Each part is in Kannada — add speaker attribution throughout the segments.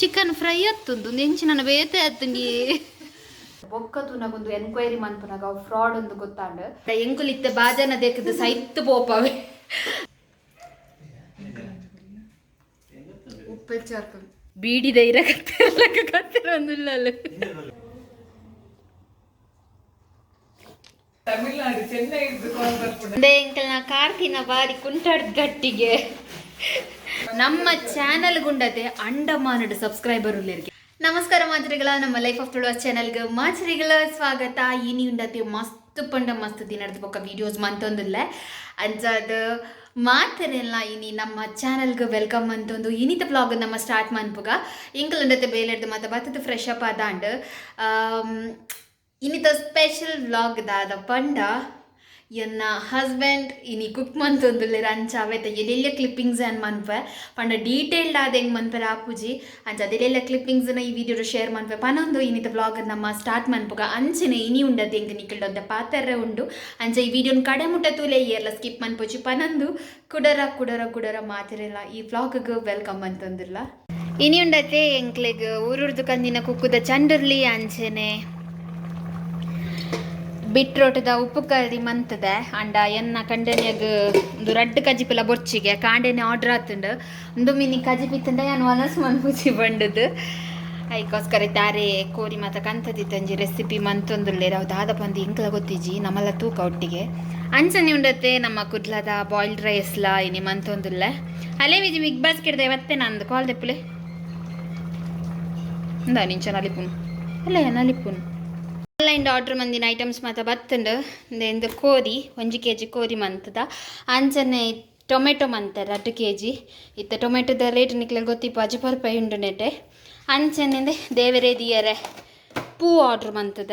Speaker 1: ಚಿಕನ್ ಫ್ರೈ ಅತ್ತುಂದು ನೆಂಚಿನ ಬೇತೆ ಅತ್ತಂಗಿ. ಬೊಕ್ಕದು ನಗೊಂದು ಎನ್ಕ್ವೈರಿ ಮನ್ಪನಾಗ ಅವು ಫ್ರಾಡ್ ಒಂದು ಗೊತ್ತಾಂಡ. ಎಂಕುಲಿತ್ತೆ ಬಾಜನ ದೇಕದ ಸೈತ್ ಪೋಪವೆ ಉಪ್ಪೆ ಚಾರ್ಕೊಂಡು ಬೀಡಿದ ಇರ ಕತ್ತಿರಲಕ್ಕ ಕತ್ತಿರೊಂದಿಲ್ಲ
Speaker 2: ತಮಿಳ್ನಾಡು ಚೆನ್ನೈ ಬರ್ಪುಡ
Speaker 1: ಅದೇ ಎಂಕಲ್ನ ಕಾರ್ತಿನ ಬಾರಿ ಕುಂಟಾಡ್ ಗಟ್ಟಿಗೆ. ನಮ್ಮ ಚಾನೆಲ್ ಗುಂಡತೆ ಅಂಡಮಾನಡ್ ಸಬ್ಸ್ಕ್ರೈಬರ್ ಉಳ್ಳರಿಗೆ ನಮಸ್ಕಾರ ಮಾತ್ರಿಗಳ ನಮ್ಮ ಲೈಫ್ ಆಫ್ ತುಳುವ ಚಾನಲ್ಗೆ ಮಾತ್ರಿಗಳ ಸ್ವಾಗತ. ಇನಿ ಉಂಡತೆ ಮಸ್ತ್ ಪಂಡ ಮಸ್ತ್ ದಿನದ ಪಕ್ಕ ವಿಡಿಯೋಸ್ ಮಂತೊಂದಿಲ್ಲ. ಅಂಜಾದ ಮಾತರೆಲ್ಲ ಇನಿ ನಮ್ಮ ಚಾನಲ್ಗೆ ವೆಲ್ಕಮ್ ಅಂತಂದು ಇನಿತ ಬ್ಲಾಗ್ ನಮ್ಮ ಸ್ಟಾರ್ಟ್ ಮನ್ಪುಗ ಇಂಕಲ್ ಉಂಡತೆ ಬೇಲೆಡ್ದು ಮತ್ತೆ ಬತ್ತದ ಫ್ರೆಶ್ ಅಪ್ ಆದಾಂಡ್ ಇನಿತ ಸ್ಪೆಷಲ್ ವ್ಲಾಗ್ ದಾದ ಪಂಡ ಎನ್ನ ಹಸ್ಬೆಂಡ್ ಇನಿ ಕುಕ್ ಮಂತೊಂದುಲ್ಲೆರ್ ಅಂಚ ಅವೆತ ಎಲ್ಲೆಲ್ಲ ಕ್ಲಿಪ್ಪಿಂಗ್ಸ್ ಅನ್ ಮನ್ಪೆ. ಪಂಡ ಡೀಟೇಲ್ಡ್ ಆದ ಹೆಂಗ್ ಮನ್ಪೆರ್ ಆಪುಜಿ ಅಂಚ ಕ್ಲಿಪ್ಪಿಂಗ್ಸ್ ಕ್ಲಿಪ್ಪಿಂಗ್ಸ್ನ ಈ ವಿಡಿಯೋ ಶೇರ್ ಮನ್ಪೆ. ಪನೊಂದು ಇನ್ನಿತ ಬ್ಲಾಗ್ ನಮ್ಮ ಸ್ಟಾರ್ಟ್ ಮನ್ಪುಗ. ಅಂಚನೆ ಇನಿ ಉಂಡದ ಹೆಂಗೆ ನಿಕಲ್ಡೊಂದ ಪಾತ್ರೆ ಉಂಡು. ಅಂಚ ಈ ವಿಡಿಯೋನ ಕಡೆ ಮುಟ್ಟ ತೂಲೆ ಎಲ್ಲ ಸ್ಕಿಪ್ ಮನ್ಪುಜಿ. ಪನೊಂದು ಕುಡರ ಕುಡರ ಕುಡರ ಮಾತಿರಲ್ಲ ಈ ವ್ಲಾಗ್ಗೆ ವೆಲ್ಕಮ್ ಅಂತಂದಿಲ್ಲ ಇನಿ ಉಂಡತೆ ಎಂಕ್ಲೆಗ್ ಊರುರ್ದು ಕಂದಿನ ಕುಕ್ಕುದ ಚಂಡರ್ಲಿ ಅಂಚೆನೆ. ಬಿಟ್ರೋಟದ ಉಪ್ಪು ಕರಿ ಮಂತದೆ. ಅಂಡ ಎನ್ನ ಕಂಡೆನ್ಯಾಗ ಒಂದು ರಡ್ಡ್ ಕಜಿಪಿಲ ಬೊಚ್ಚಿಗೆ ಕಾಂಡೆನೆ ಆರ್ಡರ್ ಆತುಂಡು. ಒಂದು ಮಿನಿ ಕಜಿಪಿತ್ತಂಡ ನಾನು ಅನಸ್ ಮನ್ಪುಜಿ ಬಂಡದು. ಐಕೋಸ್ಕರ ತಾರೆ ಕೋರಿ ಮಾತ ಕಂತದಿತ್ತಂಜಿ ರೆಸಿಪಿ ಮಂತೊಂದುಲ್ಲೇರ ಅವು ದಾದ ಬಂದು ಇಂಕ್ಲ ಗೊತ್ತಿಜಿ ನಮ್ಮಲ್ಲ ತೂಕ ಒಟ್ಟಿಗೆ. ಅಂಚನೆ ಉಂಡತ್ತೆ ನಮ್ಮ ಕುಡ್ಲದ ಬಾಯ್ಲ್ಡ್ ರೈಸ್ಲ ಇನಿ ಮಂತೊಂದುಲ್ಲ. ಅಲ್ಲೇ ವಿಜಿ ಬಿಗ್ ಬಾಸ್ ಕಿಡ್ದೆ ಇವತ್ತೆ ನಂದು. ಕಾಲ್ ದೆಪ್ಪಲೆ. ಇಂದ ನಿಂಚ ನಲಿಪುನು. ಅಲ್ಲ ನಲಿಪುನು. ಆನ್ಲೈನ್ ಆರ್ಡರ್ ಮಂದಿನ ಐಟಮ್ಸ್ ಮಾತ ಬತ್ತುಂಡು ಇಂದು ಕೋರಿ ಒಂಜಿ ಕೆ ಜಿ ಕೋರಿ ಮಂತದ. ಅಂಚನೆ ಟೊಮೆಟೊ ಮಂತಾರೆ ಅಟ್ಟು ಕೆ ಜಿ ಇತ್ತ ಟೊಮೆಟೊದ ರೇಟ್ ನಿಕ್ಲೆ ಗೊತ್ತಿಪ್ಪ ಅಜಪರ್ ಪೈ ಉಂಡು ನೆಟೆ ಅಂಚನೆ ದೇವರೇ ದಿಯರೆ ಪೂ ಆರ್ಡ್ರ್ ಮಂತದ.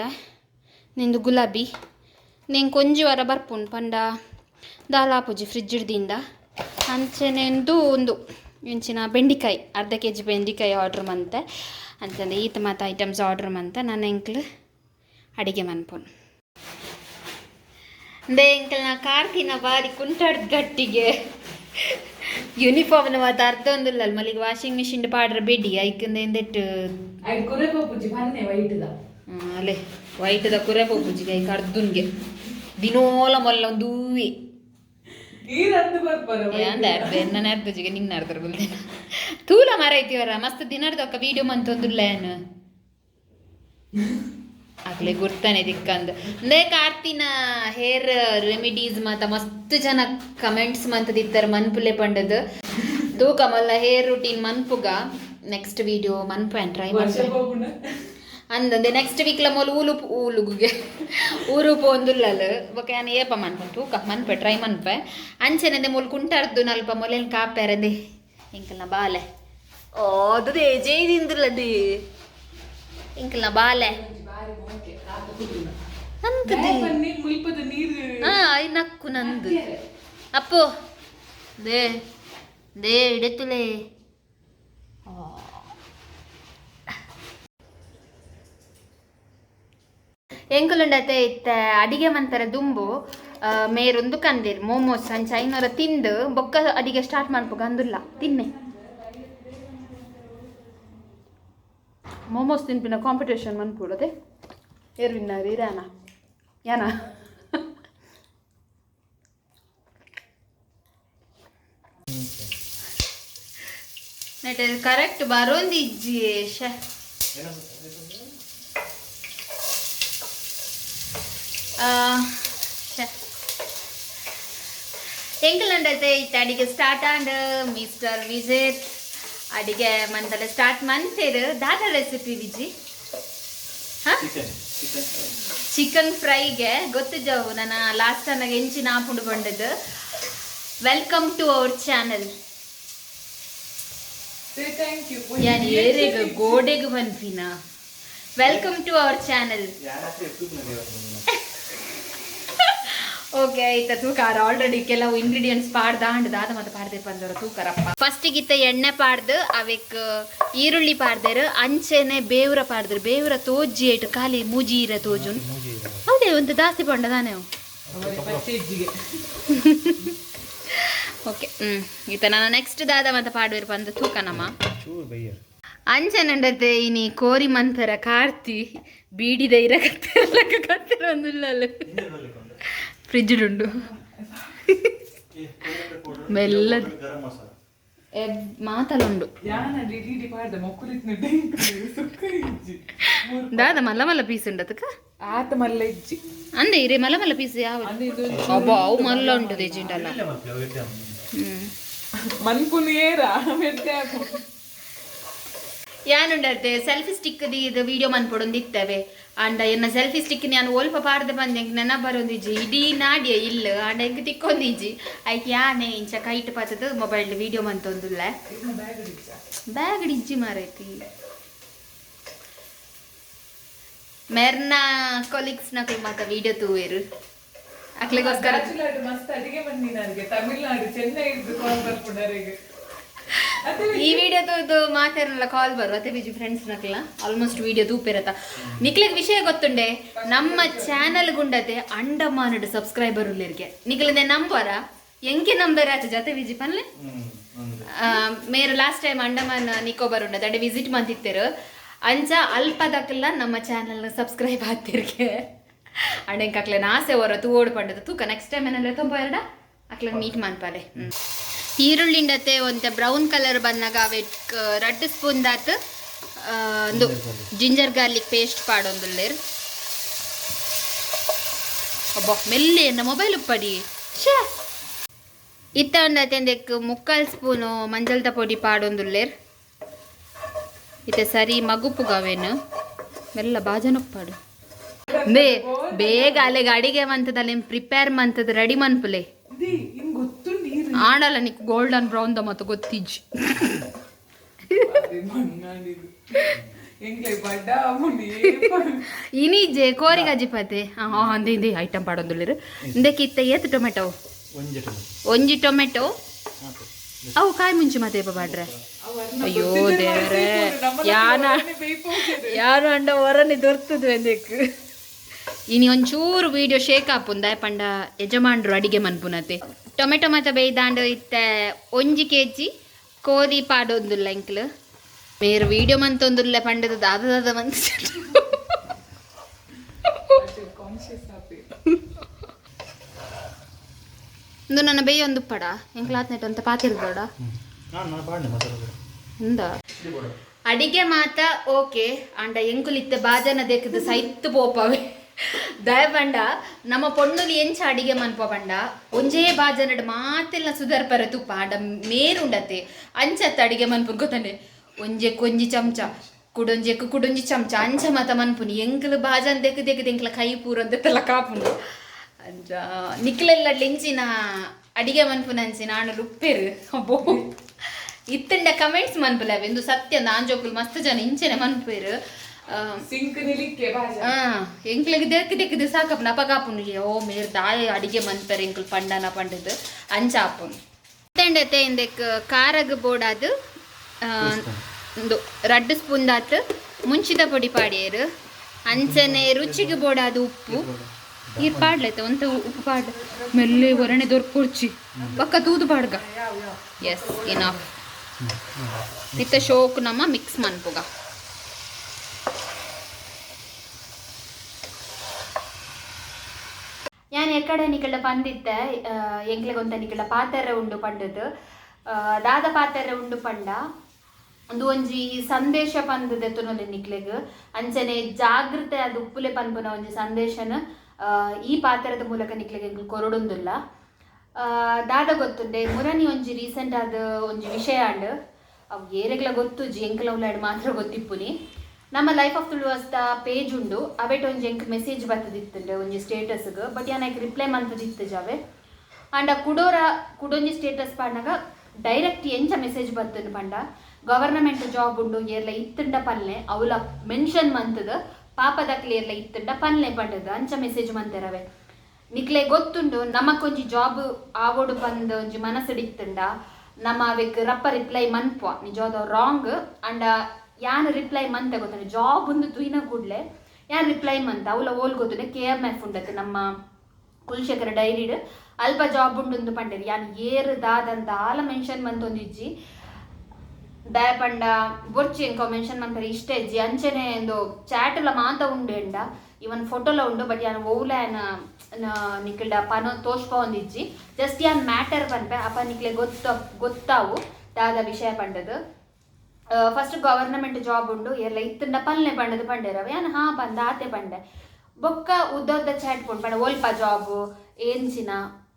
Speaker 1: ನಿಂದು ಗುಲಾಬಿ. ನಿಂಗೆ ಕೊಂಜಿ ವಾರ ಬರ್ಪುಂಡು ಪಂಡ ದಾಲಾಪುಜಿ ಫ್ರಿಜ್ ಹಿಡ್ದಿಂದ ಅಂಚನೆಂದು ಒಂದು, ಇಂಚಿನ ಬೆಂಡಿಕಾಯಿ, ಅರ್ಧ ಕೆ ಜಿ ಬೆಂಡಿಕಾಯಿ ಆರ್ಡ್ರ್ ಮಂತೆ. ಅಂತಂದು ಈತ ಮಾತ ಐಟಮ್ಸ್ ಆರ್ಡ್ರ್ ಮಂತ ನಾನು ಎಂಕ್ಲು ಅಡಿಗೆ ಮನ್ಪೋನ್. ದೇ ನಾ ಕಾರ್ತಿನ ಬಾರಿ ಕುಂಟಾಡ್ ಗಟ್ಟಿಗೆ. ಯೂನಿಫಾರ್ಮ್ ಮಾತ ಅರ್ಧ ಒಂದಿಲ್ಲ ಮಲ್ಲಿಗೆ ವಾಷಿಂಗ್ ಮಿಷಿನ್ ಪಾಡ್ರ ಬಿಡಿ ಐಕಂದ ಎಂದಿಟ್ಟು?
Speaker 2: ಬನ್ನೆ ವೈಟ್ದ
Speaker 1: ಅಲ್ಲೇ ವೈಟ್ದ ಕುರೆ ಪೋಪುಜಿಗೆ ಐಕ ಅರ್ಧನ್ಗೆ. ದಿನೋಲ ಮಲ್ಲ ಒಂದು ಹೂವಿ. ಅಂದ ಅರ್ಧ ನನ್ನ ಅರ್ಧಜಿಗೆ ನಿನ್ನ ಅರ್ಧರ್ ಗುಲ್ದೇನ ತೂಲ ಮರ ಐತಿವರ ಮಸ್ತ್ ದಿನರ್ದೊಕ್ಕ ವಿಡಿಯೋ ಮಂತೊಂದುಲ್ಲ ಏನು ಆಗ್ಲೇ ಗುರ್ತಾನೆ ದಿಕ್ಕಂದು. ಅಂದ್ರೆ ಕಾರ್ತಿನ ಹೇರ್ ರೆಮಿಡೀಸ್ ಮಾತ ಮಸ್ತ್ ಜನ ಕಮೆಂಟ್ಸ್ ಮಂತದಿತ್ತಾರೆ ಮನ್ಪುಲೆ ಪಂಡದು ತೂಕ ಮಲ್ಲ ಹೇರ್ ರುಟೀನ್ ಮನ್ಪುಗ. ನೆಕ್ಸ್ಟ್ ವಿಡಿಯೋ ಮನ್ಪು ಟ್ರೈ
Speaker 2: ಮಾಡ್ತಾರೆ
Speaker 1: ಅಂದಂದೆ ನೆಕ್ಸ್ಟ್ ವೀಕ್ಲ ಮೊಲ ಊಲು ಊಲುಗುಗೆ. ಊರು ಪೋಂದುಲ್ಲಲ್ ಬೊಕ ಯಾನ್ ಏಪ ಮನ್ಪನ್ ತೂಕ ಮನ್ಪೆ ಟ್ರೈ ಮನ್ಪೆ. ಅಂಚೆನಂದೆ ಮೊಲ್ ಕುಂಟಾರ್ದು ನಲ್ಪ ಮೊಲೆನ್ ಕಾಪೆರಂದೆ ಇಂಕಲ್ನ ಬಾಲೆ. ಓ ಅದು ದೇ ಇಂಕಲ್ನ ಬಾಲೆ. ನಕ್ಕು ನಂದು. ಅಪ್ಪು. ದೇ ದೇ ಇಡತುಲೆ ಎಂಕುಲುಂಡತೆ ಇತ್ತ ಅಡಿಗೆ ಮಂತರ ದುಂಬು ಮೇರೊಂದು ಕಂದಿರ್. ಮೋಮೋಸ್ ಸಂಚ ಐನೂರ ತಿಂದು ಬೊಕ್ಕ ಅಡಿಗೆ ಸ್ಟಾರ್ಟ್ ಮಾಡ್ಬೇಕು ಅಂದುಲ್ಲ ತಿನ್ನೆ. ಮೋಮೋಸ್ ತಿನ್ಪಿನ ಕಾಂಪಿಟೇಷನ್ ಮನ್ಪೂಡದೆ ವಿನ್ನರ್ ಇರಾನ ಯಾನ ನೆಟ್ ಕರೆಕ್ಟ್ ಬರೋಂದಿಜ್ಜಿ ಶೇ ಎಂಕಲಂಡತೆ ಇತ್ತ ಅಡಿಗೆ ಸ್ಟಾರ್ಟ್ ಆಂಡ್ ಮಿಸ್ಟರ್ ವಿಜಿತ್ ಅಡಿಗೆ ಮಂತಲೆ ಸ್ಟಾರ್ಟ್ ಮಂತೇರು ದಾದ ರೆಸಿಪಿ ವಿಜಿ ಹಾ ಚಿಕನ್ ಫ್ರೈಗೆ ಗೊತ್ತಿದ್ದವು ನನ್ನ ಲಾಸ್ಟ್ ನನಗೆ ಹೆಂಚಿನ ಆಪುಂಡು ಬಂದದ್ದು ವೆಲ್ಕಮ್ ಟು ಅವರ್ ಚಾನಲ್ ಯಾನ್ ಏರೆಗ ಗೋಡೆಗೆ ಬಂದ್ವಿನಾ? Welcome to our channel okay, ಆಯ್ತ ತೂಕಾರ ಆಲ್ರೆಡಿ ಕೆಲವು ಇಂಗ್ರೀಡಿಯೆಂಟ್ಸ್ ಪಾಡ್ದ ಹಂಡ್ ದಾದ ಮತ್ತೆ ಪಾಡ್ದೆ ಬಂದವರು ತೂಕರಪ್ಪ. ಫಸ್ಟಿಗೆ ಇತ್ತ ಎಣ್ಣೆ ಪಾಡ್ದು, ಅವಕ್ ಈರುಳ್ಳಿ ಪಾಡ್ದೇರು, ಅಂಚೆನೆ ಬೇವ್ರ ಪಾಡ್ದ್ರು, ಬೇವ್ರ ತೋಜಿ ಇಟ್ಟು ಖಾಲಿ ಮೂಜೀರ ತೋಜುನ್. ಅದೇ, ಒಂದು ದಾಸ್ತಿ ಪಂಡ
Speaker 2: ತಾನೆ
Speaker 1: ಓಕೆ ಹ್ಞೂ ಈತ ನಾನು ನೆಕ್ಸ್ಟ್ ದಾದ ಮತ್ತೆ ಪಾಡುವಿರು ಬಂದು ತೂಕ ನಮ್ಮ.
Speaker 3: ಚೂರು ಬೈಯರ್
Speaker 1: ಇನಿ ಕೋರಿ ಮಂತರ ಕಾರ್ತಿ ಬೀಡಿದ ಇರ ಕತ್ತಿರ ಒಂದುಲ್ಲಲ್ಲ ಫ್ರಿಜ್ಡುಂಡು ಮೆಲ್ಲದು
Speaker 3: ಗರಂ ಮಸಾಲ
Speaker 1: ಮಾತಲುಂಡು
Speaker 2: ಯಾನ ಡಿಡಿ ಪಾಡ್ದೆ ಮೊಕ್ಕುಲಿತ್ನ ಸುಕ್ಕ ಇಜ್ಜಿ
Speaker 1: ದಾದ ಮಲ್ಲ ಮಲ್ಲ ಪೀಸ್ ಉಂಡತಕ
Speaker 2: ಆತ ಮಲ್ಲ ಇಜ್ಜಿ
Speaker 1: ಅಂದೆ ಇರೆ ಮಲ್ಲ ಮಲ್ಲ ಪೀಸ್ ಯಾನುಂಡತೆ ಸೆಲ್ಫಿ ಸ್ಟಿಕ್ ಇದು ವಿಡಿಯೋ ಮನ್ಪೊಡೊಂದು ಇತ್ತವೆ ಅಂಡ ಎನ್ನ ಸೆಲ್ಫಿ ಸ್ಟಿಕ್ ನಾನು ಒಲ್ಪ ಪಾರ್ದ ಬಂದೆ ನೆನ ಬರೊಂದಿಜ್ಜಿ ಇಡೀ ನಾಡಿಯ ಇಲ್ಲ ಅಂಡ ಹೆಂಗೆ ತಿಕ್ಕೊಂದಿಜ್ಜಿ ಆಯ್ಕೆ ಯಾನೆ ಇಂಚ ಕೈಟ್ ಪಾತದ ಮೊಬೈಲ್ ವಿಡಿಯೋ ಮಂತೊಂದುಲ್ಲ ಬ್ಯಾಗ್ ಇಜ್ಜಿ ಮಾರೈತಿ. ಮೆರ್ನ ಕೊಲೀಗ್ಸ್ ನಕಲ್ ಮಾತ ವಿಡಿಯೋ ತೂವೇರು. ಅಕ್ಲಿಗೋಸ್ಕರ
Speaker 2: ಮಸ್ತ್ ಅಡಿಗೆ ಬಂದಿ ನನಗೆ, ತಮಿಳ್ನಾಡು, ಚೆನ್ನೈ ಇದ್ದು ಕಾಲ್ ಬರ್ಕೊಂಡಾರಿಗೆ
Speaker 1: ಈ ವಿಡಿಯೋ ತೂದು ಮಾತಾಡಲ್ಲ ಕಾಲ್ ಬರು ಅತ್ತೆ ಬಿಜಿ ಫ್ರೆಂಡ್ಸ್ ನಕ್ಲ ಆಲ್ಮೋಸ್ಟ್ ವಿಡಿಯೋ ತೂಪಿರತ್ತ ನಿಕ್ಲಿಗೆ ವಿಷಯ ಗೊತ್ತುಂಡೆ? ನಮ್ಮ ಚಾನಲ್ ಗುಂಡತೆ ಅಂಡಮಾನಡ್ ಸಬ್ಸ್ಕ್ರೈಬರ್ ಉಳ್ಳಿರ್ಗೆ ನಿಕ್ಲದೆ ನಂಬರ? ಎಂಕೆ ನಂಬರ್ ಆತ ಜತೆ ವಿಜಿ ಪನ್ಲೆ? ಮೇರು ಲಾಸ್ಟ್ ಟೈಮ್ ಅಂಡಮಾನ್ ನಿಕೋಬರ್ ಉಂಡ ಅಡೆ ವಿಸಿಟ್ ಮಂತಿತ್ತೇರು ಅಂಚ ಅಲ್ಪದಕ್ಕೆಲ್ಲ ನಮ್ಮ ಚಾನಲ್ ಸಬ್ಸ್ಕ್ರೈಬ್ ಆಗ್ತಿರ್ಗೆ. ಅಂಡೆಂಕ್ ನಾಸೆ ಆಸೆ ತೂ ಓಡ್ ತೂಕ ನೆಕ್ಸ್ಟ್ ಟೈಮ್ ಏನಂದ್ರೆ ತುಂಬ ಎರಡ? ಅಕ್ಲ ಮೀಟ್ ಮಾಡ್ಪಾಲೆ. ಈರುಳ್ಳಿಂಡತೆ ಒಂದು ಬ್ರೌನ್ ಕಲರ್ ಬಂದಾಗ ಅವೆಟ್ ರಡ್ ಸ್ಪೂನ್ ದಾತ್ ಒಂದು ಜಿಂಜರ್ ಗಾರ್ಲಿಕ್ ಪೇಸ್ಟ್ ಪಾಡೊಂದುಲ್ಲೇರ್. ಒಬ್ಬ ಮೆಲ್ಲೆ ಎನ್ನ ಮೊಬೈಲ್ ಉಪ್ಪಡಿ ಶೇ ಇತ್ತ ಒಂದತೆಂದೆಕ್ ಮುಕ್ಕಾಲ್ ಸ್ಪೂನು ಮಂಜಲ್ದ ಪೊಡಿ ಪಾಡೊಂದುಲ್ಲೇರ್. ಇತ್ತೆ ಸರಿ ಮಗುಪುಗವೇನು. ಮೆಲ್ಲ ಬಾಜನಪ್ಪಾಡು ಬೇ ಬೇಗ ಅಲೆಗೆ ಅಡಿಗೆ ಮಂತದಲ್ಲಿ ಪ್ರಿಪೇರ್ ಮಂತದ ರೆಡಿ ಮನ್ಪುಲೆ ನಿಕ್ ನಿಕ್ ಗೋಲ್ಡನ್ ಬ್ರೌನ್ ದ ಮತ್ತು ಗೊತ್ತಿಜ್ಜಿ
Speaker 2: ಇನಿ ಜೆ ಎಂಗ್ಲೆ ಬಡ್ಡ ಮುನಿ
Speaker 1: ಇನಿಜೆ ಕೋರಿ ಗಜಿಪತೆ ಹಾ ಅಂದೆ ಇಂದೆ ಐಟಮ್ ಪಾಡೊಂದುಲ್ಲೇರ್ ಇಂದಕ್ಕೆ ಇತ್ತ ಏತ್ ಟೊಮೆಟೊ?
Speaker 3: ಒಂಜಿ ಟೊಮೆಟೊ.
Speaker 1: ಒಂಜಿ ಟೊಮೆಟೊ?
Speaker 3: ಹಾಕು
Speaker 1: ಅವು ಕಾಯಿ ಮುಂಚೆ ಮತ್ತೆ ಬಾಡ್ರೆ ಅಯ್ಯೋ ದೇವರೇ. ಯಾನ ಯಾರು ಅಂಡ ಹೊರನೆ ದೊರ್ತದು ಎಂದೆಕ್? ಇನಿ ಒಂಚೂರು ವಿಡಿಯೋ ಶೇಕ್ ಆಪುಂದ ಪಂಡ ಯಜಮಾನ್ರು ಅಡಿಗೆ ಮನ್ಪುನತೆ. ಟೊಮೆಟೊ ಮಾತ ಬೇಯ್ದಾಂಡು ಇತ್ತೆ ಒಂಜಿ ಕೆ ಜಿ ಕೋರಿ ಪಾಡೊಂದುಲ್ಲ ಎಂಕ್ಲು ಮೇರು ವಿಡಿಯೋ ಮಂತೊಂದುಲ್ಲ ಪಂಡದ ದಾದ ದಾದ ಮಂತ್. ಇಂದು ನನ್ನ ಬೇಯ ಒಂದು ಪಡ. ಎಂಕ್ಲಾತ್ನೆಟ್ ಅಂತ ಪಾತಿರ್ದೋಡ ಇಂದ. ಅಡಿಗೆ ಮಾತ ಓಕೆ. ಅಂಡ ಎಂಕುಲಿತ್ತೆ ಬಾಜನ ದೇಕದ ಸೈತ್ ಪೋಪವೆ ದಯಪಂಡ ನಮ್ಮ ಪೊಣ್ಣುಲಿ ಎಂಚ ಅಡಿಗೆ ಮನ್ಪ ಪಂಡ ಒಂಜೇ ಬಾಜನಡ್ ಮಾತೆಲ್ಲ ಸುಧರ್ಪರ ತುಪ್ಪ ಅಂಡ ಮೇರುಂಡತೆ ಅಂಚತ್ತ ಅಡಿಗೆ ಮನ್ಪುನ್ ಗೊತ್ತಂಡೆ ಒಂಜೆ ಕೊಂಜಿ ಚಮಚ ಕುಡೊಂಜೆಕ್ ಕುಡೊಂಜಿ ಚಮಚ, ಅಂಚ ಮತ ಮನ್ಪುನಿ. ಎಂಕಲು ಬಾಜನ್ ದೆಕ್ ದೆಕ್ ಎಂಕ್ಲ ಕೈ ಪೂರ ಅಂತೆಲ್ಲ ಕಾಪುಂಡು ಅಂಚ ನಿಕ್ಲೆಲ್ಲ ಲೆಂಚಿನ ಅಡಿಗೆ ಮನ್ಪುನ ಅಂಚಿ ನಾನು ರುಪ್ಪೇರು. ಅಬ್ಬೋ. ಇತ್ತಂಡ ಕಮೆಂಟ್ಸ್ ಮನ್ಪುಲವೆ. ಎಂದು ಸತ್ಯ ನಾಂಜೋಕುಲ್ ಮಸ್ತ್ ಜನ ಇಂಚೆನೆ ಮನ್ಪೇರು ಎಂಕ್ಲೆಗ್ ದೆಕ್ ದೆಕ್ಕಿದ್ ಸಾಕಪ್ಪ ನಪಗಾಪುನ್ ಓ ಮೇರ್ ದಾಯ ಅಡಿಗೆ ಮನ್ಪೇರು ಎಂಕುಲ್ ಪಂಡನ ಪಂಡದು ಅಂಚಾಪುನ್ ಇತ್ತಂಡತೆ ಇಂದೆಕ್ ಕಾರಗ್ ಬೋಡಾದು ಆ, ಒಂದು ರಡ್ಡು ಸ್ಪೂನ್ ದಾತ್ ಮುಂಚಿದ ಪೊಡಿ ಪಾಡ್ಯೇರು. ಅಂಚನೆ ರುಚಿಗೆ ಬೋಡಾದು ಉಪ್ಪು. ಈರ್ ಪಾಡ್ಲೈತೆ ಒಂತ ಉಪ್ಪು ಪಾಡ್ ಮೆಲ್ಲೆ ಒರಣೆ ದೊರ್ಕೊಡ್ಚಿ ಪಕ್ಕ ತೂದು ಪಾಡ್ಗ. ಎಸ್ ಇನಫ್ ಇತ್ತ ಶೋಕ್ ನಮ್ಮ ಮಿಕ್ಸ್ ಮನ್ಪುಗ. ಎಕಡೆ ನಿಕಳ ಪಂದಿತ್ತೆ ಎಂಕ್ಲೆಗ್ ಒಂತ ನಿಕಳ ಪಾತೆರೆ ಉಂಡು ಪಂಡದು ದಾದ ಪಾತೆರೆ ಉಂಡು ಪಂಡ. ಒಂದು ಒಂಜಿ ಸಂದೇಶ ಪಂದದ ಎತ್ತುನೊಂದು ನಿಕ್ಲೆಗ್. ಅಂಚನೆ ಜಾಗೃತೆ ಅದು ಉಪ್ಪುಲೆ ಪನ್ಪುನ ಒಂಜಿ ಸಂದೇಶನ ಈ ಪಾತ್ರದ ಮೂಲಕ ನಿಕ್ಲೆಗ್ ಅಹ್ ದಾದ ಗೊತ್ತುಂಡೆ, ಮುರನಿ ಒಂಜಿ ರೀಸೆಂಟ್ ಆದ ಒಂಜಿ ವಿಷಯ ಅಂಡ್ ಅವು ಏರೆಗ್ಲ ಗೊತ್ತು ಜಿ ಎಂಕ್ಲ ಉಳ್ಳಾಡ್ ಮಾತ್ರ ಗೊತ್ತಿಪ್ಪುನಿ. ನಮ್ಮ ಲೈಫ್ ಆಫ್ ತುಳು ಅಸ್ತ ಪೇಜ್ ಉಂಡು ಅವೆಟ್ ಒಂಜಿ ಎಂಕ್ ಮೆಸೇಜ್ ಬರ್ತದಿತ್ತಂಡೆ ಒಂಜಿ ಸ್ಟೇಟಸ್ಗೆ ಬಟ್ ಯಾನಕ್ಕೆ ರಿಪ್ಲೈ ಮಂತದಿತ್ತು ಜಾವೆ. ಅಂಡ ಕುಡೋರ, ಕುಡೊಂಜಿ ಸ್ಟೇಟಸ್ ಪಾಡ್ನಾಗ ಡೈರೆಕ್ಟ್ ಎಂಚ ಮೆಸೇಜ್ ಬರ್ತದೆ ಪಂಡ. ಗವರ್ನಮೆಂಟ್ ಜಾಬ್ ಉಂಡು ಏರ್ಲ ಇತ್ತಂಡ ಪಲ್ಲೆ. ಅವಲ ಮೆನ್ಷನ್ ಮಂತದ ಪಾಪದಕ್ಲೆ ಏರ್ಲ ಇತ್ತಂಡ ಪಲ್ಲೆ ಪಂಡದ. ಅಂಚ ಮೆಸೇಜ್ ಮಂತರವೆ. ನಿಕ್ಲೆ ಗೊತ್ತುಂಡು ನಮಕೊಂಜಿ ಜಾಬ್ ಆವೋಡು ಬಂದ ಒಂಜಿ ಮನಸ್ಸಿಡಿತ್ತಂಡ. ನಮ್ಮ ಅವೆಕ್ ರಪ್ಪ ರಿಪ್ಲೈ ಮನ್ಪ ನಿಜವಾದ ರಾಂಗ್ ಅಂಡ ಯಾನ್ ರಿಪ್ಲೈ ಮಂತ ಗೊತ್ತಂದ್ರೆ ಜಾಬ್ ಒಂದು ತುಯಿನ ಕೂಡ್ಲೆ ಯಾನ್ ರಿಪ್ಲೈ ಮಂತ? ಅವಲ ಓಲ್ ಗೊತ್ತುಂಡೆ ಕೆ ಎಂ ಎಫ್ ಉಂಡತ್ತೆ ನಮ್ಮ ಕುಲಶೇಖರ ಡೈರಿಡ್ ಅಲ್ಪ ಜಾಬ್ ಉಂಡು ಪಂಡೇರಿ, ಯಾನ್ ಏರ್ ದಾದಂತ ಆಲ ಮೆನ್ಷನ್ ಮಂತೊಂದಿಜ್ಜಿ ದಯ ಪಂಡ ಬೊರ್ಚಿ ಎಂಕೋ ಮೆನ್ಷನ್ ಮಂತಾರೆ ಇಷ್ಟೇ ಇಜ್ಜಿ. ಅಂಚನೆ ಒಂದು ಚಾಟ್ ಎಲ್ಲ ಮಾತ ಉಂಡು ಎಂಡ. ಇವನ್ ಫೋಟೋಲ ಉಂಡು ಬಟ್ ಯಾನ್ ಓವ್ಲಾನ ನಿಕ್ಲ್ಡ ಪನ ತೋಷ್ಪ ಒಂದಿಜ್ಜಿ ಜಸ್ಟ್ ಯಾನ್ ಮ್ಯಾಟರ್ ಪನ್ಪೆ ಅಪ್ಪ ನಿಕ್ಲೆ ಗೊತ್ತ, ಗೊತ್ತಾವು. ದಾದ ವಿಷಯ ಪಂಡದು. ಫಸ್ಟ್ ಗವರ್ನಮೆಂಟ್ ಜಾಬ್ ಉಂಡು. ಎಲ್ಲ ಇತ್ತಂಡ ಪಲ್ಲೆ ಪಂಡದು ಪಂಡೆರವ ಯಾನ್, ಹಾ, ಪಂದ, ಆತೆ ಪಂಡೆ. ಬೊಕ್ಕ ಉದ್ದ ಉದ್ದ ಚಾಟ್ ಪುಂಡು ಪಂಡ. ಒಲ್ಪ ಜಾಬ್ ಏನ್ಸಿನ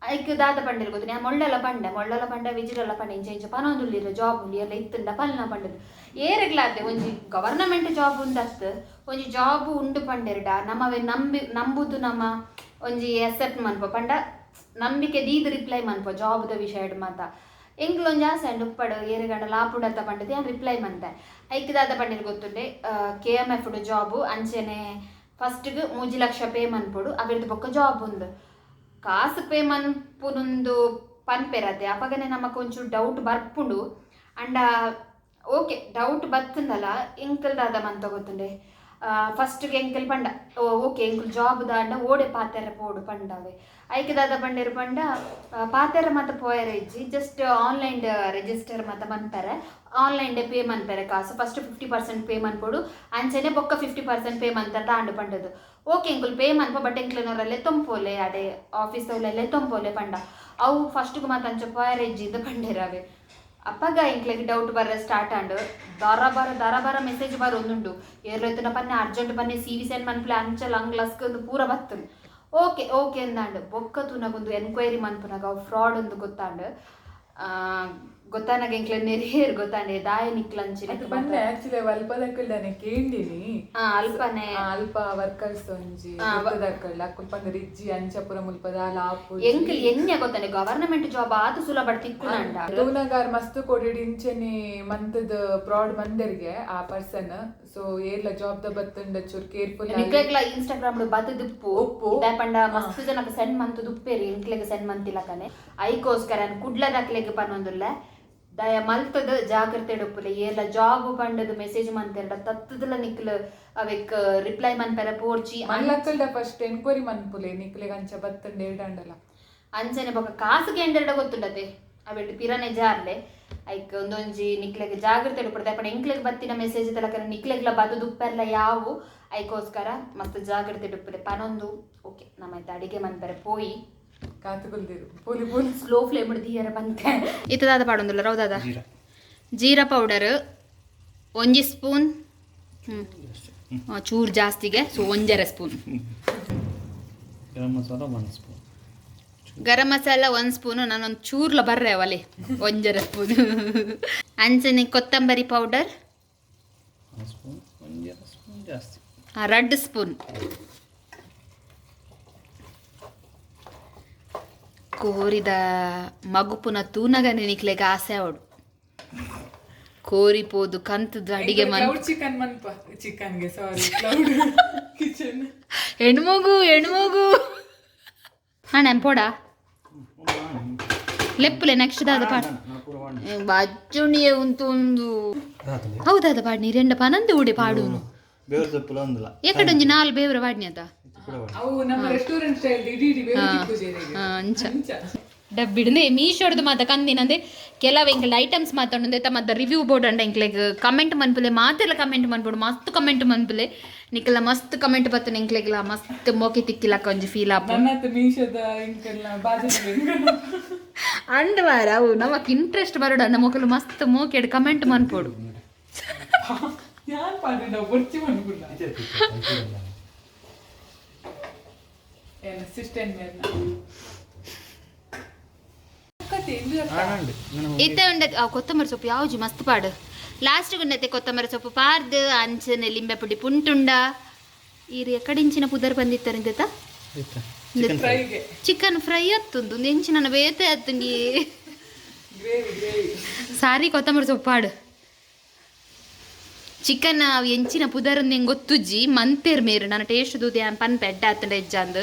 Speaker 1: ಐಕ್ ದಾದ ಪಂಡೆಲ್ ಗೊತ್ತು ನಾನು ಮೊಳ್ಳೆಲ್ಲ ಪಂಡೆ. ಮೊಳ್ಳೆಲ್ಲ ಪಂಡೆ ವಿಜಿರೆಲ್ಲ ಪಂಡೆ, ಇಂಚ ಇಂಚ ಪನೊಂದುಲ್ಲಿರ ಜಾಬ್ ಉಂಡು. ಎಲ್ಲ ಇತ್ತಂಡ ಪಲ್ನ ಪಂಡದು. ಏರೆಗ್ಲಾತೆ ಒಂಜಿ ಗವರ್ನಮೆಂಟ್ ಜಾಬ್ ಉಂದತ್ ಒಂಜಿ ಜಾಬ್ ಉಂಡು ಪಂಡೆರ್ಡ. ನಮ್ಮವೆ ನಂಬಿ, ನಂಬುದು ನಮ್ಮ ಒಂಜಿ ಎಸೆಪ್ಟ್ ಮನ್ಪ. ಪಂಡ, ನಂಬಿಕೆ ದೀದ್ ರಿಪ್ಲೈ ಮನ್ಪ ಜಾಬ್ದ ವಿಷಯಡ್ ಮಾತ. ಎಂಗ್ಲೊಂಜಿ ಆಸೆ ಅಂಡ್ ಉಪ್ಪಡು ಏರೆಗಂಡ ಲಾಪುಡತ್ತ ಪಂಡದು ಯಾನ್ ರಿಪ್ಲೈ ಮಂತೆ ಐಕ್ದಾದ ಪಂಡಿರ್ ಗೊತ್ತುಂಡೆ ಕೆ ಎಂ ಎಫ್ ಜಾಬು ಅಂಚೆನೆ ಫಸ್ಟ್ಗ್ ಮೂಜಿ ಲಕ್ಷ ಪೇ ಮನ್ಪೊಡು ಅವಿರ್ದು ಬೊಕ್ಕ ಜಾಬ್ ಉಂದು ಕಾಸು ಪೇ ಮನ್ಪುನೊಂದು ಪನ್ಪೆರತೆ ಅಪಗನೆ ನಮಕ್ ಒಂಚೂರು ಡೌಟ್ ಬರ್ಪುಂಡು ಅಂಡ ಓಕೆ ಡೌಟ್ ಬತ್ತಂದಲ್ಲ ಎಂಕಲ್ ದಾದ ಮಂತ ಗೊತ್ತುಂಡೆ ಫಸ್ಟ್ಗೆ ಎಂಕಲ್ ಪಂಡ. ಓಕೆ ಎಂಕಲ್ ಜಾಬ್ ದಾಂಡ ಓಡೆ ಪಾತೆರ ಪೋಡು ಪಂಡವೆ. ಐಕೆ ದಾದ ಪಂಡೇರು ಪಂಡ ಪಾತೆರ ಮತ್ತ ಪೋಯರ ಇಜ್ಜಿ. ಜಸ್ಟ್ ಆನ್ಲೈನ್ ರಿಜಿಸ್ಟರ್ ಮಾತ್ರ ಮನ್ಪೆರೆ ಆನ್ಲೈನ್ ಪೇ ಮನ್ಪೆರೆ ಕಾಸು. ಫಸ್ಟ್ ಫಿಫ್ಟಿ ಪರ್ಸೆಂಟ್ ಪೇ ಮನ್ಪೊಡು ಅಂಚನೆ ಬೊಕ್ಕ ಫಿಫ್ಟಿ ಪರ್ಸೆಂಟ್ ಪೇ ಮನ್ತ ತಾಂಡು ಪಂಡದು. ಓಕೆ ಎಂಕುಲ್ ಪೇ ಮನ್ಪ ಬಟ್ ಎಂಕ್ಲನವರಲ್ಲೇ ತೊಂಪೋಲೆ, ಅಡೆ ಆಫೀಸ್ ಅವಲೆಲ್ಲೇ ತೊಂಪೋಲೆ ಪಂಡ. ಅವು ಫಸ್ಟ್ಗೆ ಮಾತು ಅಂಚ ಪೋಯರ ಇಜ್ಜಿದ್ದು ಪಂಡೇರವೆ. ಅಪ್ಪಗ ಇಂಕ್ಲೆಗ್ ಡೌಟ್ ಬರ ಸ್ಟಾರ್ಟ್ ಆಂಡ್ ದಾರ ಬಾರ ದಾರ ಬಾರ ಮೆಸೇಜ್ ಬರ ಒಂದುಂಡು ಏರ್ಲೈತನ ಪನ್ನೆ ಅರ್ಜೆಂಟ್ ಪನ್ನೆ ಸಿವಿ ಸೆನ್ ಸೆಂಡ್ ಅಂಚ ಲಂಗ್ ಲಸ್ಕ್ ಒಂದು ಪೂರ ಬತ್ತನು ಓಕೆ ಓಕೆ ಅಂದಾಂಡು ಬೊಕ್ಕ ಎನ್ಕ್ವೈರಿ ಮನ್ಪುನಾಗ, ಅವು ಫ್ರಾಡ್ ಒಂದು ಗೊತ್ತಾಂಡ್ ಗೊತ್ತಾನಾಗ ಇಂಕ್ಲೆ ನೆರಿಯೇರ್ ಗೊತ್ತಾನೆ ದಾಯ ನಿಕ್ಲಂಚಿನ
Speaker 2: ಅದು ಬಂದೆ ಆಕ್ಚುಲಿ ಅಲ್ಪದಕ್ಕಲ್ದಾನೆ ಕೇಂದಿನಿ
Speaker 1: ಹಾ ಅಲ್ಪನೆ.
Speaker 2: ಆ, ಅಲ್ಪ ವರ್ಕರ್ಸ್ ಒಂಜಿ ದಕ್ಕಲ್ಲ ಅಕ್ಕುಲ್ ರಿಜ್ಜಿ ಅಂಚಪುರ ಮುಲ್ಪದ ಲಾಪು
Speaker 1: ಎಂಕಲ್ ಎನ್ಯ ಗೊತ್ತಾನೆ ಗವರ್ನಮೆಂಟ್ ಜಾಬ್ ಆತು ಸುಲಭ ತಿಕ್ಕುನಂಡ
Speaker 2: ತೂನಗಾರ್ ಮಸ್ತ್ ಕೊಡಿಡಿ ಇಂಚೆನೆ ಮಂತದ ಬ್ರಾಡ್ ಮಂದರಿಗೆ ಆ ಪರ್ಸನ್. ಸೊ ಏರ್ಲ ಜಾಬ್ ದ ಬತ್ತಂಡ ಚೂರ್ ಕೇರ್ಫುಲ್
Speaker 1: ನಿಕ್ಲೆಗ್ಲ ಇನ್ಸ್ಟಾಗ್ರಾಮ್ ಬತ್ತು ದುಪ್ಪು.
Speaker 2: ಉಪ್ಪು.
Speaker 1: ದಾಪಂಡ ಪಂಡ ಮಸ್ತ್ ಜನಕ್ಕೆ ಸೆಂಡ್ ಮಂತದ ಉಪ್ಪೇರಿ ಇಂಕ್ಲೆಗ್ ಸೆಂಡ್ ಮಂತಿಲಕನೆ ಐಕೋಸ್ಕರ ಕುಡ್ಲ ದಕ್ಲೆಗ್ ಪನ್ನೊಂದುಲ್ಲ. ದಯ ಮಲ್ತದ ಜಾಗ್ರತೆ ಡುಪ್ಪುಲೆ ಏರ್ಲ ಜಾಬ್ ಪಂಡದ ಮೆಸೇಜ್ ಮಂತೆರಡ ತತ್ತದಲ ನಿಕ್ಲ ಅವೆಕ್ ರಿಪ್ಲೈ ಮನ್ಪೆರ ಪೋರ್ಚಿ
Speaker 2: ಮಲ್ಲಕ್ಕಲ್ದ ಫಸ್ಟ್ ಎನ್ಕ್ವೈರಿ ಮನ್ಪುಲೆ ನಿಕ್ಲೆಗ್ ಅಂಚ ಬತ್ತಂಡ
Speaker 1: ಅಂಚನೆ ಬೊಕ ಕಾಸುಗೆ ಎಂಡೆರಡ ಗೊತ್ತುಂಡತೆ. ಅವೆಡ್ ಪಿರನೆ ಜಾರ್ಲೆ. ಐಕ್ ಒಂದೊಂಜಿ ನಿಕ್ಲೆಗ್ ಜಾಗ್ರತೆ ಎಡುಪಡ್ದೆ ಪಂಡ ಎಂಕ್ಲೆಗ್ ಬತ್ತಿನ ಮೆಸೇಜ್ ತಲಕರ ನಿಕ್ಲೆಗ್ಲ ಬದು ದುಪ್ಪೆರ್ಲ ಯಾವು. ಐಕೋಸ್ಕರ ಮಸ್ತ್ ಜಾಗ್ರತೆ ಡುಪ್ಪುದೆ ಪನೊಂದು ಓಕೆ ನಮ್ಮ ಅಡಿಗೆ ಮನ್ಪೆರೆ ಪೋಯಿ. ಹಿಡಿದಿಯರ ಬಂತೆ. ಇತ್ತದಾದ ಪಾಡೊಂದಿಲ್ಲ ರೌದಾದ
Speaker 3: ಜೀರಾ.
Speaker 1: ಜೀರಾ ಪೌಡರ್ ಒಂಜಿ ಸ್ಪೂನ್ ಆ ಚೂರು ಜಾಸ್ತಿಗೆ ಸೊ ಒಂಜರ ಸ್ಪೂನ್
Speaker 3: ಗರಂ ಮಸಾಲ ಒಂದು ಸ್ಪೂನ್
Speaker 1: ಗರಂ ಮಸಾಲ ಒಂದು ಸ್ಪೂನು ನಾನೊಂದು ಚೂರ್ಲ ಬರ್ರೆ ಅವಲ್ಲಿ ಒಂಜರ ಸ್ಪೂನ್ ಅಂಚನೆ ಕೊತ್ತಂಬರಿ ಪೌಡರ್ ರಡ್ ಸ್ಪೂನ್ ಕೋರಿದ ಮಗುಪುನ ತೂನಗನೆ ನಿಕ್ಲೆಗ ಆಸೆ ಅವಡು ಕೋರಿಪೋದು ಕಂತದ್ದು ಅಡಿಗೆ
Speaker 2: ಚಿಕನ್ ಮನ್ಪ ಚಿಕನ್ಗೆ ಸಾರಿ ಕ್ಲೌಡ್ ಕಿಚನ್
Speaker 1: ಹೆಣ್ಮಗು ಹೆಣ್ಮಗು. ಹಾ ನೆಂಪೋಡ ಲೆಪ್ಪುಲೆ ನೆಕ್ಸ್ಟ್ ದಾದ ಪಾಡ್. ಬಜ್ಜುಣಿಯೇ ಉಂತು ಒಂದು. ಹೌದಾದ ಪಾಡ್ ನೀ ರೆಂಡ ಪನಂದು ಉಡೆ ಪಾಡು.
Speaker 3: ಬೇವ್ರ ಸೊಪ್ಪುಲ ಒಂದಲ್ಲ.
Speaker 1: ಏಕಡೊಂಜಿ ನಾಲ್ ಬೇವ್ರ ಪಾಡ್ನಿ ಅದ? ಅಂಚ. ಡಬ್ಬಿಡ್ದೆ ಮೀಶೋಡ್ದು ಮಾತ ಕಂದಿನಂದೆ ಕೆಲವು ಎಂಕಲ್ ಐಟಮ್ಸ್ ಮಾತಾಡೊಂದೆ ತಮ್ಮ ರಿವ್ಯೂ ಬೋರ್ಡ್ ಅಂಡ ಎಂಕ್ಲೆಗ್ ಕಮೆಂಟ್ ಮನ್ಪುಲೆ ಮಾತೆಲ್ಲ ಕಮೆಂಟ್ ಮನ್ಪುಡು ಮಸ್ತ್ ಕಮೆಂಟ್ ಮನ್ಪುಲೆ ನಿಕ್ಕೆಲ್ಲ ಮಸ್ತ್ ಕಮೆಂಟ್ ಬತ್ತನ ಎಂಕ್ಲೆಗ್ಲ ಮಸ್ತ್ ಮೋಕೆ ತಿಕ್ಕಿಲಕ್ಕ ಒಂಜಿ ಫೀಲ್ ಆಪು. ಅಂಡ್ ಮಾರ ಅವು ನಮಕ್ ಇಂಟ್ರೆಸ್ಟ್ ಬರೋಡು. ಅನ್ನ ಮೊಕಲು ಮಸ್ತ್ ಮೋಕೆಡ್ ಕಮೆಂಟ್ ಮನ್ಪೋಡು
Speaker 2: ಯಾನ್ ಪಾಡ ನಾವು ಬರ್ಚಿ ಮನ್ಗುಲ್ಲ
Speaker 3: ಇದೇ ತಿಕ್ಕ, ಇದೆಲ್ಲ.
Speaker 2: ಏನು ಸಿಸ್ಟೆನ್ ಮೇಲೆ ಕತೆ ಇಲ್ಲಿ
Speaker 3: ಆ, ನಂಡು. ನಾನು
Speaker 1: ಇತ್ತೆ ಉಂಡ ಆ ಕೊತ್ತಂಬರಿ ಸೊಪ್ಪು ಯಾವ್ಜಿ ಮಸ್ತ್ ಪಾಡು ಲಾಸ್ಟ್ ಉಂಡತೆ ಕೊತ್ತಂಬರಿ ಸೊಪ್ಪು ಪಾರ್ದು ಅಂಚನೆ ಲಿಂಬೆ ಪುಡಿ ಪುಂಟುಂಡ ಈರು ಎಕಡಿಂಚಿನ ಪುದರ್ ಬಂದಿತ್ತಾರಿಂತ
Speaker 3: ಇತ್ತ. ಚಿಕನ್ ಫ್ರೈ
Speaker 2: ಫ್ರೈಗೆ
Speaker 1: ಚಿಕನ್ ಫ್ರೈ ಅತ್ತುಂದು ಒಂದು ಎಂಚಿನ ಬೇತೆ ಅತ್ತುಂಡಿ
Speaker 2: ಗ್ರೇವಿ ಗ್ರೇವಿ
Speaker 1: ಸಾರಿ ಕೊತ್ತಂಬರಿ ಸೊಪ್ಪು ಪಾಡು ಚಿಕನ್ ಎಂಚಿನ ಪುದರ್ ಹೆಂಗೆ ಗೊತ್ತುಜ್ಜಿ ಮಂತೆರ್ ಮೇರು. ನಾನು ಟೇಸ್ಟ್ ದೂದಿ ಆನ್ ಪನ್ ಬೆಡ್ಡ ಆತಂಡ ಎಜ್ಜಾಂದ್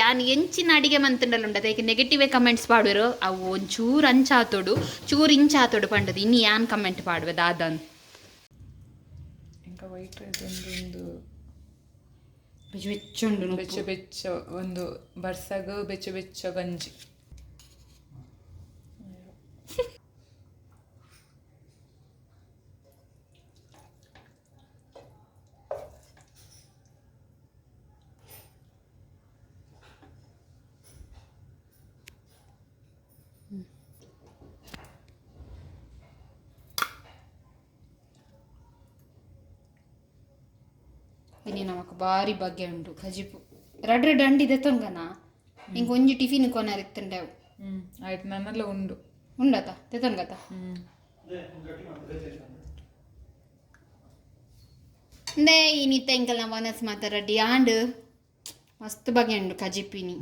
Speaker 1: ಯಾನ್ ಎಂಚಿನ ಅಡಿಗೆ ಮಂತಂಡಲ್ಲ ಅದಕ್ಕೆ ನೆಗೆಟಿವ್ ಕಮೆಂಟ್ಸ್ ಪಾಡುವರು ಅವು ಒಂಚೂರು ಅಂಚಾತೋಡು ಚೂರು ಇಂಚಾತೋಡು ಪಂಡದು. ಇನ್ನು ಯಾನ್ ಕಮೆಂಟ್
Speaker 2: ಪಾಡುವುದು ಅದನ್ ವೈಟ್ ಒಂದು ಬೆಚ್ಚ ಬೆಚ್ಚ ಒಂದು ಬರ್ಸಾಗ ಬೆಚ್ಚ ಬೆಚ್ಚ ಗಂಜಿ.
Speaker 1: ಬಾರಿ ಬಗೆ ಉಂಡು ಕಜಿಪು ರಡ್ ರಡ್ ಅಂಡಿದೆ ತೊಂಗನ ಇಂಕ ಒಂಜಿ ಟಿಫಿನ್ ಕೊನ ಇತ್ತಂಡೆವು
Speaker 2: ಹ್ಮ್ ಆಯ್ತು ನನ್ನೆಲ್ಲ ಉಂಡು
Speaker 1: ಉಂಡತ? ತೆತೊನ್ಗತ
Speaker 2: ಹ್ಮ್.
Speaker 1: ನೇ ಇನಿತ್ತ ಇಂಕಲ್ ನಾ ವನಸ್ ಮಾತಾಡಿ ಆಂಡ್ ಮಸ್ತ್ ಬಗೆ ಉಂಡು ಕಜಿಪಿನಿ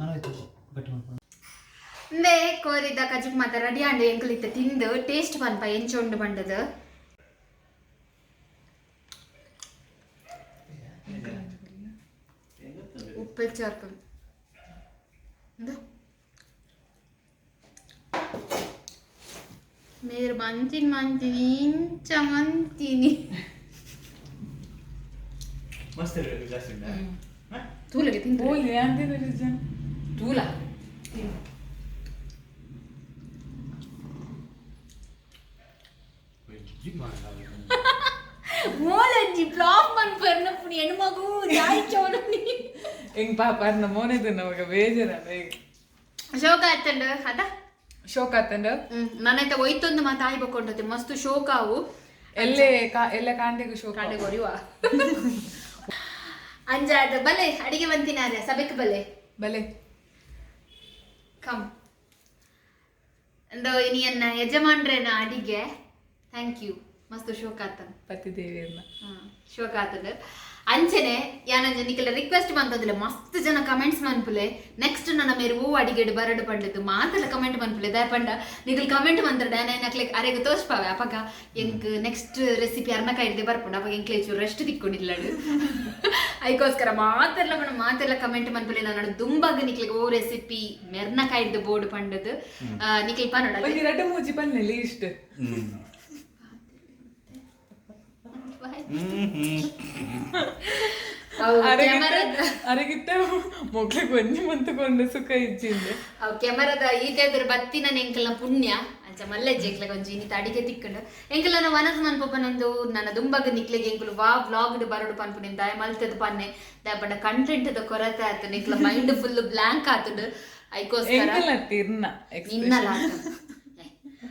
Speaker 1: ನೇ ಕೋರಿದ ಕಜಿಪ್ ಮಾತಾಡಿ ಆಂಡ್ ಎಂಕಲ್ ಇತ್ತ ತಿಂದು ಟೇಸ್ಟ್ ಪನ್ಪ ಎಂಚೊಂಡು ಬಂಡದು. ముప్పై చేరుతాం మీరు మంచిని మంచిని ఇంచమంతిని
Speaker 3: मस्त
Speaker 1: तू लगे तू तूला
Speaker 2: ಹೆಂಗ್ ಪಾಪ ಮೋನೆದು ನಮಗ ಬೇಜಾರಲ್ಲ ಈಗ.
Speaker 1: ಶೋಕ ಆಯ್ತಂಡ ಅದ
Speaker 2: ಶೋಕ ಆತಂಡ?
Speaker 1: ನನ್ನೈತ ಒಯ್ತೊಂದು ಮಾತು ಆಯ್ಬೇಕೊಂಡತೆ ಮಸ್ತ್ ಶೋಕಾವು
Speaker 2: ಎಲ್ಲೇ ಕಾ ಎಲ್ಲ ಕಾಂಡೆಗೂ ಶೋಕ?
Speaker 1: ಕಾಂಡೆ ಕೊರಿವ ಅಂಜಾದ ಬಲೆ ಅಡಿಗೆ ಬಂತಿನಾರೆ ಸಬೆಕ್ ಬಲೆ.
Speaker 2: ಬಲೆ.
Speaker 1: ಕಮ್ ಅಂದ ಇನಿಯನ್ನ ಯಜಮಾನ್ರೇನ ಅಡಿಗೆ? ಥ್ಯಾಂಕ್ ಯು ಮಸ್ತ್ ಶೋಕ ಆತನ್
Speaker 2: ಪತಿ ದೇವಿಯನ್ನ
Speaker 1: ಶೋಕ ಆತದ. ಅಂಚನೆ ಯಾನಂಜ ನಿಕಲ ರಿಕ್ವೆಸ್ಟ್ ಬಂತದಿಲ್ಲ. ಮಸ್ತ್ ಜನ ಕಮೆಂಟ್ಸ್ ಮನ್ಪುಲೆ ನೆಕ್ಸ್ಟ್ ನನ್ನ ಮೇರೆ ಹೂ ಅಡಿಗೆಡು ಬರಡು ಪಂಡದು ಮಾತೆಲ್ಲ ಕಮೆಂಟ್ ಮನ್ಪುಲೆ ದಯ ಪಂಡ ನಿಕಲ್ ಕಮೆಂಟ್ ಬಂದ್ರೆ ನಕ್ಲೆ ಅರೆಗೆ ತೋರ್ಸ್ಪಾವೆ ಅಪಗ ಎಂಕ್ ನೆಕ್ಸ್ಟ್ ರೆಸಿಪಿ ಅರ್ನಕ ಹಿಡ್ದೆ ಬರ್ಪುಂಡು. ಅಪಗ ಎಂಕ್ಲೆ ಚೂರು ರೆಸ್ಟ್ ತಿಕ್ಕೊಂಡಿಲ್ಲಡು ಅದಕ್ಕೋಸ್ಕರ ಮಾತೆಲ್ಲ ಬಣ್ಣ ಮಾತೆಲ್ಲ ಕಮೆಂಟ್ ಮನ್ಪುಲೆ ನಾನು ದುಂಬಾಗ ನಿಕ್ಲಿಗೆ ಓ ರೆಸಿಪಿ ಮೆರ್ನ ಹಿಡ್ದು ಬೋರ್ಡ್ ಪಂಡದು ನಿಕ್ಲಿ ಪನ್ನಡ
Speaker 2: ಮೂಜಿ ಪನ್ನೆಲ್ಲಿ ಇಷ್ಟ. ಅರಗಿತ್ತ ಮೊಗ್ಲಿಗೆ ಬನ್ನಿ ಮಂತುಕೊಂಡು ಸುಖ ಇಜ್ಜಿಂದೆ
Speaker 1: ಅವು ಕೆಮರದ ಈತ ಎದುರು ಬತ್ತಿನ ಎಂಕಲ್ನ ಪುಣ್ಯ. ಅಂಚ ಮಲ್ಲೆಜ್ಜೆ ಎಂಕ್ಲೆಗ್ ಒಂಜಿ ನೀತ ಅಡಿಗೆ ತಿಕ್ಕಂಡು. ಎಂಕಲ್ನ ವನಸ್ ಮನ್ಪೊಪ್ಪನಂದು ನನ್ನ ದುಂಬಗ ನಿಕ್ಲೆಗ್ ಎಂಕುಲು ವಾ ವ್ಲಾಗ್ಡ್ ಬರಡು ಪನ್ಪುನಿ ದಯ ಮಲ್ತದ ಪನ್ನೆ. ದಯ ಪಂಡ ಕಂಟೆಂಟ್ ದ ಕೊರತೆ ಆತುಂಡು ನಿಕ್ಲ ಮೈಂಡ್ ಫುಲ್ ಬ್ಲಾಂಕ್ ಆತುಂಡು. ಐಕೋಸ್ಕರ
Speaker 2: ಎಂಕಲ್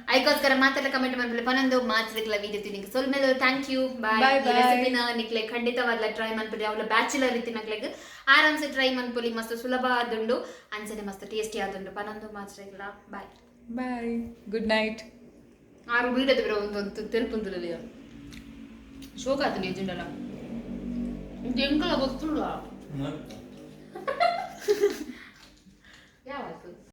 Speaker 1: ಅದಕ್ಕೋಸ್ಕರ ಮಾತೆಲ್ಲ ಕಮೆಂಟ್ ಮಾಡ್ಕೊಳ್ಳಿ ಒಂದೊಂದು ಮಾತಿದಕ್ಕೆಲ್ಲ ವೀಡಿಯೋ ತಿನ್ನಿಗೆ ಸ್ವಲ್ಪ ಮೇಲೆ ಥ್ಯಾಂಕ್ ಯು ಬಾಯ್ ರೆಸಿಪಿನ ನಿಕ್ಲೆ ಖಂಡಿತವಾಗ್ಲ ಟ್ರೈ ಮಾಡ್ಬಿಡಿ. ಅವಳ ಬ್ಯಾಚುಲರ್ ರೀತಿ ನಕ್ಲೆಗೆ ಆರಾಮ್ಸೆ ಟ್ರೈ ಮಾಡ್ಕೊಳ್ಳಿ. ಮಸ್ತ್ ಸುಲಭ ಆದುಂಡು. ಅನ್ಸನೆ ಮಸ್ತ್ ಟೇಸ್ಟಿ ಆದುಂಡು. ಪನೊಂದು ಮಾತಿಲ್ಲ ಬಾಯ್
Speaker 2: ಬಾಯ್ ಗುಡ್ ನೈಟ್
Speaker 1: ಆರು ವೀಡಿಯೋದ ಬ್ರೋ ಒಂದೊಂದು ತೆಲುಪುಂದುರಲ್ಲಿ ಶೋಕ ಆತನ ಏಜೆಂಡಲ್ಲ ಇದು ಹೆಂಗಲ್ಲ ಗೊತ್ತಿಲ್ಲ
Speaker 3: ಯಾವತ್ತು